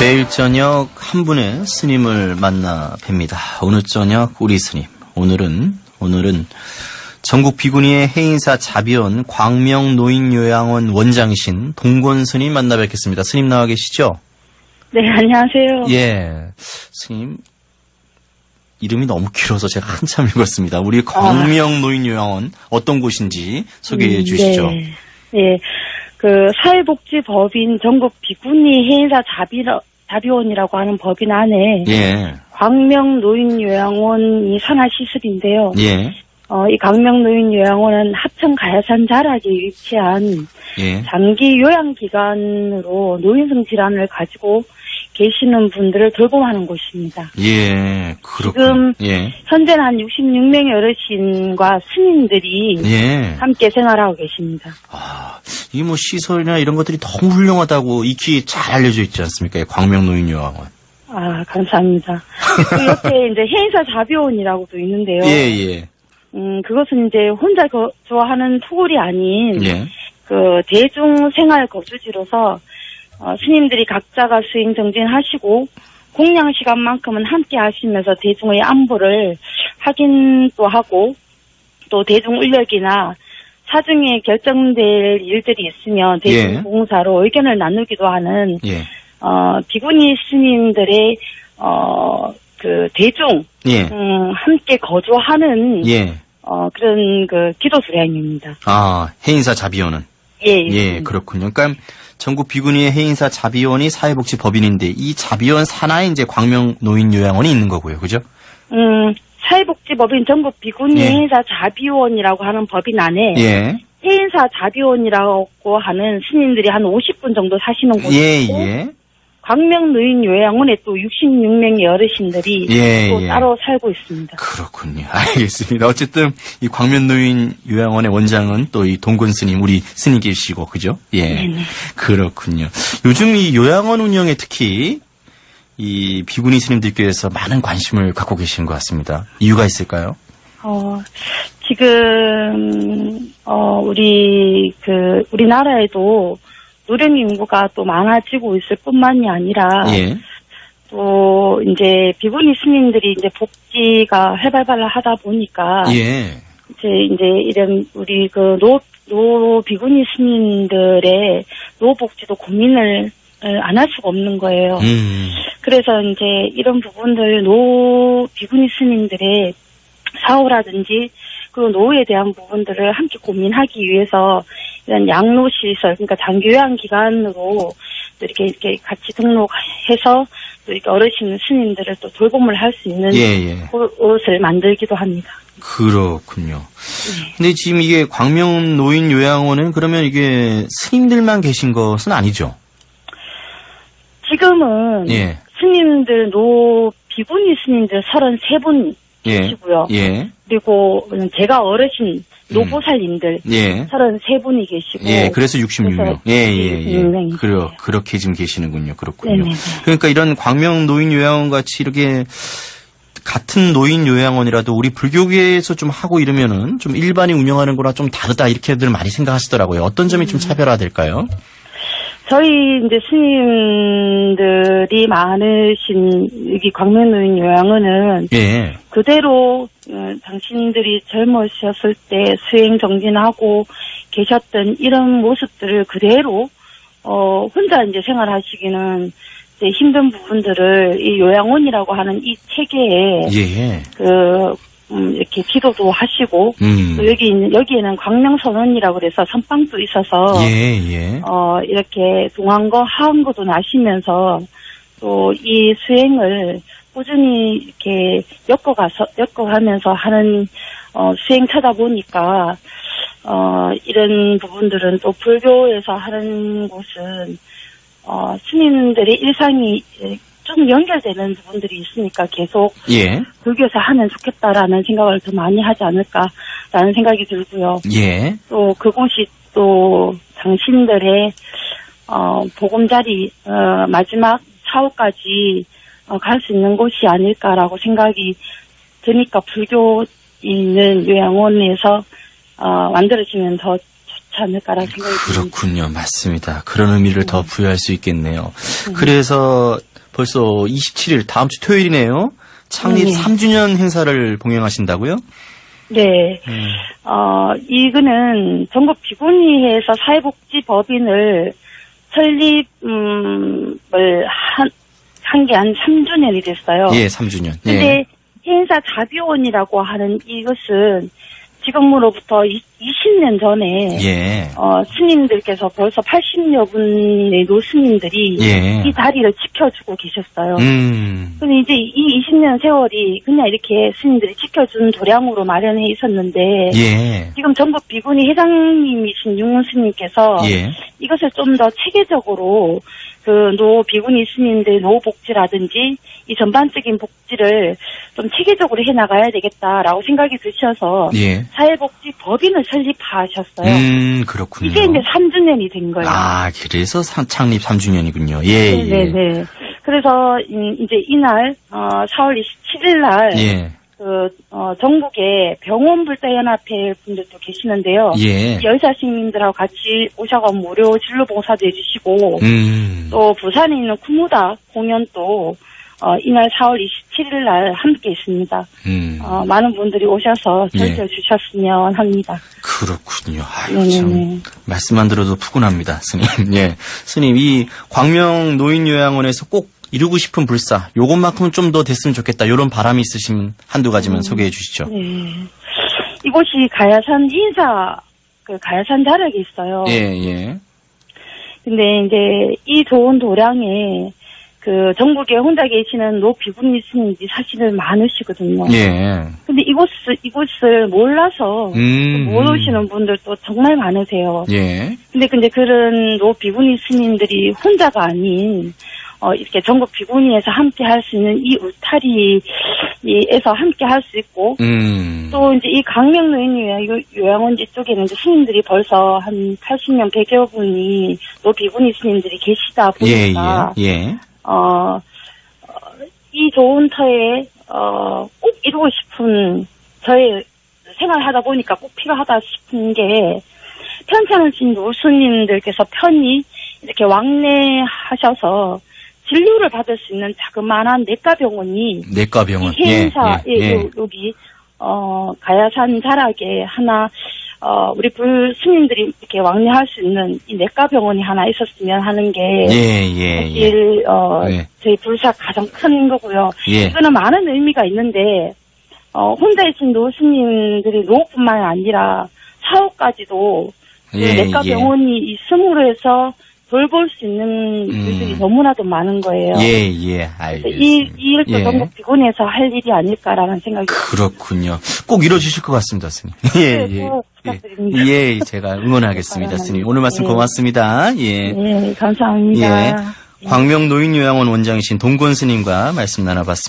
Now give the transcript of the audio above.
매일 저녁 한 분의 스님을 만나 뵙니다. 오늘 저녁 우리 스님. 오늘은 오늘은 전국 비구니의 해인사 자비원 광명 노인요양원 원장이신 동권 스님 만나 뵙겠습니다. 스님 나와 계시죠? 네, 안녕하세요. 예. 스님 이름이 너무 길어서 제가 한참 읽었습니다. 우리 광명 노인요양원 어떤 곳인지 소개해 음, 주시죠. 네. 네. 그 사회복지법인 전국 비구니 해인사 자비, 자비원이라고 하는 법인 안에 예. 광명 노인 요양원이 산하 시설인데요. 예. 어, 이 광명 노인 요양원은 합천 가야산 자락에 위치한 예. 장기 요양 기관으로 노인성 질환을 가지고 계시는 분들을 돌봄하는 곳입니다. 예. 그렇군. 지금 예. 현재는 한 66명의 어르신과 스님들이 예. 함께 생활하고 계십니다. 아, 이 뭐 시설이나 이런 것들이 너무 훌륭하다고 익히 잘 알려져 있지 않습니까? 이 광명노인요양원. 아, 감사합니다. 그 옆에 이제 해인사 자비원이라고도 있는데요. 예, 예. 음, 그것은 이제 혼자 거주하는 토굴이 아닌 예. 그 대중 생활 거주지로서 어, 스님들이 각자가 수행 정진하시고 공양 시간만큼은 함께 하시면서 대중의 안보를 확인도 하고 또 대중 울력이나 사중에 결정될 일들이 있으면 예. 대중봉사로 의견을 나누기도 하는 예. 어, 비구니 스님들의 어, 그 대중 예. 음, 함께 거주하는 예. 어, 그런 그 기도 수행입니다. 아, 해인사 자비원은. 예, 예, 그렇군요. 그러니까 전국 비구니의 해인사 자비원이 사회복지 법인인데 이 자비원 산하에 이제 광명 노인 요양원이 있는 거고요. 그죠? 음, 사회복지법인 전국 비구니 예. 해인사 자비원이라고 하는 법인 안에 예. 해인사 자비원이라고 하는 스님들이 한 50분 정도 사시는 곳이 예, 예. 광명노인 요양원에 또 66명의 어르신들이 예, 또 예. 따로 살고 있습니다. 그렇군요. 알겠습니다. 어쨌든 이 광면노인 요양원의 원장은 또 이 동근 스님 우리 스님계시고 그죠? 예. 네네. 그렇군요. 요즘 이 요양원 운영에 특히 이 비구니 스님들께서 많은 관심을 갖고 계신 것 같습니다. 이유가 있을까요? 어, 지금, 어, 우리, 그, 우리나라에도 노령 인구가 또 많아지고 있을 뿐만이 아니라, 예. 또, 이제, 비구니 스님들이 이제 복지가 활발발 하다 보니까, 예. 이제, 이제, 이런, 우리 그, 노, 노 비구니 스님들의 노복지도 고민을 어, 안 할 수가 없는 거예요. 음. 그래서 이제 이런 부분들 노 비구니 스님들의 사후라든지 그리고 노후에 대한 부분들을 함께 고민하기 위해서 이런 양로 시설 그러니까 장기 요양 기관으로 또 이렇게 이렇게 같이 등록해서 또 이렇게 어르신 스님들을 또 돌봄을 할 수 있는 예, 예. 곳을 만들기도 합니다. 그렇군요. 네. 근데 지금 이게 광명 노인 요양원은 그러면 이게 스님들만 계신 것은 아니죠? 지금은 예. 스님들 노 비구니 스님들 33분 예. 계시고요. 예. 그리고 제가 어르신 노보살님들 예. 33분이 계시고 예, 그래서 66명. 그래서 예, 예, 예. 66명이 그래, 있어요. 그렇게 지금 계시는군요. 그렇군요. 네네네. 그러니까 이런 광명 노인 요양원 같이 이렇게 같은 노인 요양원이라도 우리 불교계에서 좀 하고 이러면은 좀 일반이 운영하는 거랑 좀 다르다 이렇게들 많이 생각하시더라고요. 어떤 점이 음. 좀 차별화될까요? 저희 이제 스님들이 많으신 여기 광명노인 요양원은 예. 그대로 어, 당신들이 젊으셨을 때 수행 정진하고 계셨던 이런 모습들을 그대로 어 혼자 이제 생활하시기는 이제 힘든 부분들을 이 요양원이라고 하는 이 체계에 예. 그 음, 이렇게 기도도 하시고 음. 또 여기 여기에는 광명선원이라고 그래서 선방도 있어서 예, 예. 어 이렇게 동안거 하한거도 나시면서 또 이 수행을 꾸준히 이렇게 엮어가서 엮어가면서 하는 어 수행 찾아 보니까 어 이런 부분들은 또 불교에서 하는 곳은 어 스님들의 일상이 좀 연결되는 부분들이 있으니까 계속 예. 불교에서 하면 좋겠다라는 생각을 더 많이 하지 않을까라는 생각이 들고요. 예. 또 그곳이 또 당신들의 어 보금자리 어 마지막 차후까지 어, 갈 수 있는 곳이 아닐까라고 생각이 드니까 불교 있는 요양원에서 어 만들어지면 더 않을까라는 생각이 듭니다. 그렇군요. 맞습니다. 그런 의미를 더 부여할 수 있겠네요. 음. 그래서 벌써 27일 다음 주 토요일이네요. 창립 네. 3주년 행사를 봉행하신다고요? 네. 음. 어, 이거는 전국 비구니회에서 사회복지법인을 설립, 음, 을 한, 한 게 한 3주년이 됐어요. 예, 3주년. 예. 근데 해인사 자비원이라고 하는 이것은 지금으로부터 20년 전에 예. 어, 스님들께서 벌써 80여 분의 노스님들이 예. 이 다리를 지켜주고 계셨어요. 음. 근데 이제 이 20년 세월이 그냥 이렇게 스님들이 지켜준 도량으로 마련해 있었는데 예. 지금 전국 비구니 회장님이신 윤 스님께서 예. 이것을 좀 더 체계적으로 그노 비구니 스님들 노 복지라든지 이 전반적인 복지를 좀 체계적으로 해 나가야 되겠다라고 생각이 드셔서 예. 사회복지 법인을 설립하셨어요. 음, 그렇군요. 이게 이제 3주년이 된 거예요. 아, 그래서 상- 창립 3주년이군요. 예, 예. 네네네. 그래서 음, 이제 이날 어, 4월 27일 날 예. 그, 어, 전국에 병원 불사연합회 분들도 계시는데요. 예. 여의사 시민들하고 같이 오셔가 무료 진로 봉사도 해주시고 음. 또 부산에 있는 쿠무다 공연도 어, 이날 4월 27일 날 함께 있습니다. 음. 어, 많은 분들이 오셔서 예. 즐겨 주셨으면 합니다. 그렇군요. 아유. 참 말씀만 들어도 푸근합니다, 스님. 예, 스님 이 광명 노인요양원에서 꼭 이루고 싶은 불사, 요것만큼은 좀 더 됐으면 좋겠다. 이런 바람이 있으시면 한두 가지만 소개해 주시죠. 네. 이곳이 가야산 인사 그 가야산 자락에 있어요. 예, 예, 근데 이제 이 좋은 도량에 그 전국에 혼자 계시는 노 비구니 스님들이 사실은 많으시거든요. 예. 근데 이곳을 이곳을 몰라서 음. 못 오시는 분들도 정말 많으세요. 예, 근데 근데 그런 노 비구니 스님들이 혼자가 아닌 어 이렇게 전국 비구니에서 함께 할 수 있는 이 울타리에서 함께 할 수 있고 음. 또 이제 이 강명노인 요양, 요양원지 쪽에는 이제 스님들이 벌써 한 80명 100여 분이 또 비구니 스님들이 계시다 예, 보니까 예, 예. 어, 어, 이 좋은 터에 어, 꼭 이루고 싶은 저의 생활하다 보니까 꼭 필요하다 싶은 게 편찮으신 노수님들께서 편히 이렇게 왕래하셔서 진료를 받을 수 있는 자그마한 내과 병원이 내과 병원. 이 해인사 예, 예, 예. 요- 여기 어 가야산 자락에 하나 어 우리 불 스님들이 이렇게 왕래할 수 있는 이 내과 병원이 하나 있었으면 하는 게 예, 예, 예. 사실 어 네. 저희 불사 가장 큰 거고요. 예. 이거는 많은 의미가 있는데 어 혼자 있는 노스님들이 노뿐만 아니라 사업까지도 그 예, 내과 예. 병원이 있음으로 해서 돌볼 수 있는 일들이 음. 너무나도 많은 거예요. 예, 예, 이, 알겠습니다. 이 일도 예. 전국 비곤에서 할 일이 아닐까라는 생각이 그렇군요. 꼭 이뤄주실 것 같습니다, 스님. 예, 네, 예. 꼭 예, 부탁드립니다. 예, 제가 응원하겠습니다, 스님. 오늘 말씀 예. 고맙습니다. 예. 네, 감사합니다. 예. 광명 노인요양원 원장이신 동건 스님과 말씀 나눠봤습니다.